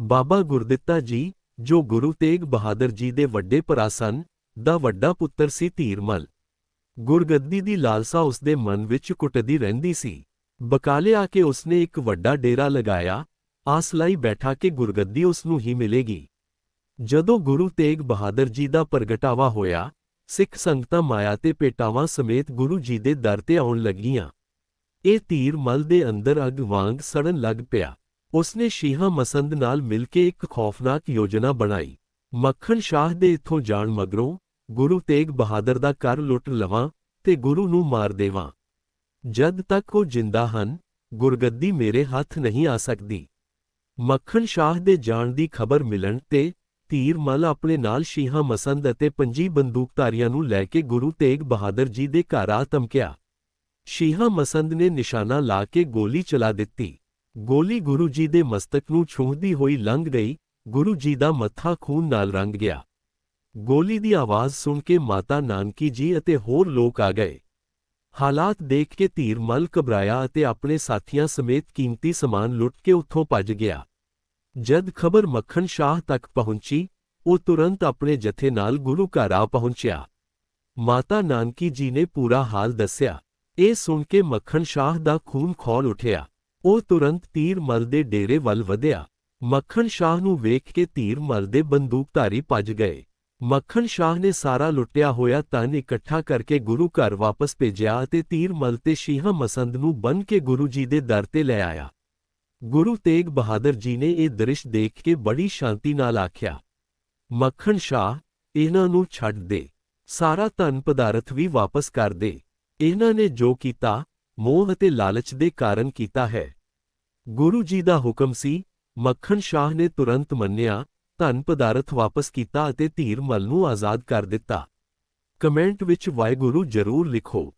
ਬਾਬਾ ਗੁਰਦਿੱਤਾ ਜੀ, ਜੋ ਗੁਰੂ ਤੇਗ ਬਹਾਦਰ ਜੀ ਦੇ ਵੱਡੇ ਭਰਾ ਸਨ, ਦਾ ਵੱਡਾ ਪੁੱਤਰ ਸੀ ਧੀਰਮਲ। ਗੁਰਗੱਦੀ ਦੀ ਲਾਲਸਾ ਉਸਦੇ ਮਨ ਵਿੱਚ ਕੁੱਟਦੀ ਰਹਿੰਦੀ ਸੀ। ਬਕਾਲੇ ਆ ਕੇ ਉਸਨੇ ਇੱਕ ਵੱਡਾ ਡੇਰਾ ਲਗਾਇਆ, ਆਸ ਲਈ ਬੈਠਾ ਕਿ ਗੁਰਗੱਦੀ ਉਸ ਨੂੰ ਹੀ ਮਿਲੇਗੀ। ਜਦੋਂ ਗੁਰੂ ਤੇਗ ਬਹਾਦਰ ਜੀ ਦਾ ਪ੍ਰਗਟਾਵਾ ਹੋਇਆ, ਸਿੱਖ ਸੰਗਤਾਂ ਮਾਇਆ ਤੇ ਪੇਟਾਵਾਂ ਸਮੇਤ ਗੁਰੂ ਜੀ ਦੇ ਦਰ ਤੇ ਆਉਣ ਲੱਗੀਆਂ। ਇਹ ਤੀਰ ਮਲ ਦੇ ਅੰਦਰ ਅੱਗ ਵਾਂਗ ਸੜਨ ਲੱਗ ਪਿਆ। ਉਸਨੇ ਸ਼ੀਹਾ ਮਸੰਦ ਨਾਲ ਮਿਲ ਕੇ ਇੱਕ ਖੌਫਨਾਕ ਯੋਜਨਾ ਬਣਾਈ। ਮੱਖਣ ਸ਼ਾਹ ਦੇ ਇੱਥੋਂ ਜਾਣ ਮਗਰੋਂ ਗੁਰੂ ਤੇਗ ਬਹਾਦਰ ਦਾ ਘਰ ਲੁੱਟ ਲਵਾਂ ਤੇ ਗੁਰੂ ਨੂੰ ਮਾਰ ਦੇਵਾਂ। ਜਦ ਤੱਕ ਉਹ ਜਿੰਦਾ ਹਨ, ਗੁਰਗੱਦੀ ਮੇਰੇ ਹੱਥ ਨਹੀਂ ਆ ਸਕਦੀ। ਮੱਖਣ ਸ਼ਾਹ ਦੇ ਜਾਣ ਦੀ ਖਬਰ ਮਿਲਣ ਤੇ ਧੀਰਮਲ ਆਪਣੇ ਨਾਲ ਸ਼ੀਹਾ ਮਸੰਦ ਅਤੇ ਪੰਜੀ ਬੰਦੂਕਧਾਰੀਆਂ ਨੂੰ ਲੈ ਕੇ ਗੁਰੂ ਤੇਗ ਬਹਾਦਰ ਜੀ ਦੇ ਘਰ ਆ ਧਮਕਿਆ। ਸ਼ੀਹਾ ਮਸੰਦ ਨੇ ਨਿਸ਼ਾਨਾ ਲਾ ਕੇ ਗੋਲੀ ਚਲਾ ਦਿੱਤੀ। ਗੋਲੀ ਗੁਰੂ ਜੀ ਦੇ ਮਸਤਕ ਨੂੰ ਛੂਹਦੀ ਹੋਈ ਲੰਘ ਗਈ ਗੁਰੂ ਜੀ ਦਾ ਮੱਥਾ ਖੂਨ ਨਾਲ ਰੰਗ ਗਿਆ। ਗੋਲੀ ਦੀ ਆਵਾਜ਼ ਸੁਣ ਕੇ ਮਾਤਾ ਨਾਨਕੀ ਜੀ ਅਤੇ ਹੋਰ ਲੋਕ ਆ ਗਏ। ਹਾਲਾਤ ਦੇਖ ਕੇ ਧੀਰ ਮਲ ਘਬਰਾਇਆ ਅਤੇ ਆਪਣੇ ਸਾਥੀਆਂ ਸਮੇਤ ਕੀਮਤੀ ਸਮਾਨ ਲੁੱਟ ਕੇ ਉੱਥੋਂ ਭੱਜ ਗਿਆ। ਜਦ ਖਬਰ ਮੱਖਣ ਸ਼ਾਹ ਤੱਕ ਪਹੁੰਚੀ, ਉਹ ਤੁਰੰਤ ਆਪਣੇ ਜਥੇ ਨਾਲ ਗੁਰੂ ਘਰ ਆ ਪਹੁੰਚਿਆ। ਮਾਤਾ ਨਾਨਕੀ ਜੀ ਨੇ ਪੂਰਾ ਹਾਲ ਦੱਸਿਆ। ਇਹ ਸੁਣ ਕੇ ਮੱਖਣ ਸ਼ਾਹ ਦਾ ਖੂਨ ਖੌਲ ਉੱਠਿਆ। ਉਹ ਤੁਰੰਤ ਤੀਰ ਮਲ ਦੇ ਡੇਰੇ ਵੱਲ ਵਧਿਆ। ਮੱਖਣ ਸ਼ਾਹ ਨੂੰ ਵੇਖ ਕੇ ਤੀਰ ਮਲ ਦੇ ਬੰਦੂਕਧਾਰੀ ਭੱਜ ਗਏ। ਮੱਖਣ ਸ਼ਾਹ ਨੇ ਸਾਰਾ ਲੁੱਟਿਆ ਹੋਇਆ ਧਨ ਇਕੱਠਾ ਕਰਕੇ ਗੁਰੂ ਘਰ ਵਾਪਸ ਭੇਜਿਆ ਅਤੇ ਤੀਰ ਮਲ ਤੇ ਸ਼ੀਹਾ ਮਸੰਦ ਨੂੰ ਬੰਨ ਕੇ ਗੁਰੂ ਜੀ ਦੇ ਦਰ ਤੇ ਲੈ ਆਇਆ। ਗੁਰੂ ਤੇਗ ਬਹਾਦਰ ਜੀ ਨੇ ਇਹ ਦ੍ਰਿਸ਼ ਦੇਖ ਕੇ ਬੜੀ ਸ਼ਾਂਤੀ ਨਾਲ ਆਖਿਆ, ਮੱਖਣ ਸ਼ਾਹ, ਇਹਨਾਂ ਨੂੰ ਛੱਡ ਦੇ। ਸਾਰਾ ਧਨ ਪਦਾਰਥ ਵੀ ਵਾਪਸ ਕਰ ਦੇ। ਇਹਨਾਂ ਨੇ ਜੋ ਕੀਤਾ, ਮੋਹ ਅਤੇ ਲਾਲਚ ਦੇ ਕਾਰਨ ਕੀਤਾ ਹੈ। ਗੁਰੂ ਜੀ ਦਾ ਹੁਕਮ ਸੀ, ਮੱਖਣ ਸ਼ਾਹ ਨੇ ਤੁਰੰਤ ਮੰਨਿਆ, ਧਨ ਪਦਾਰਥ ਵਾਪਸ ਕੀਤਾ ਅਤੇ ਧੀਰ ਮਲ ਨੂੰ ਆਜ਼ਾਦ ਕਰ ਦਿੱਤਾ। ਕਮੈਂਟ ਵਿੱਚ ਵਾਹਿਗੁਰੂ ਜ਼ਰੂਰ ਲਿਖੋ।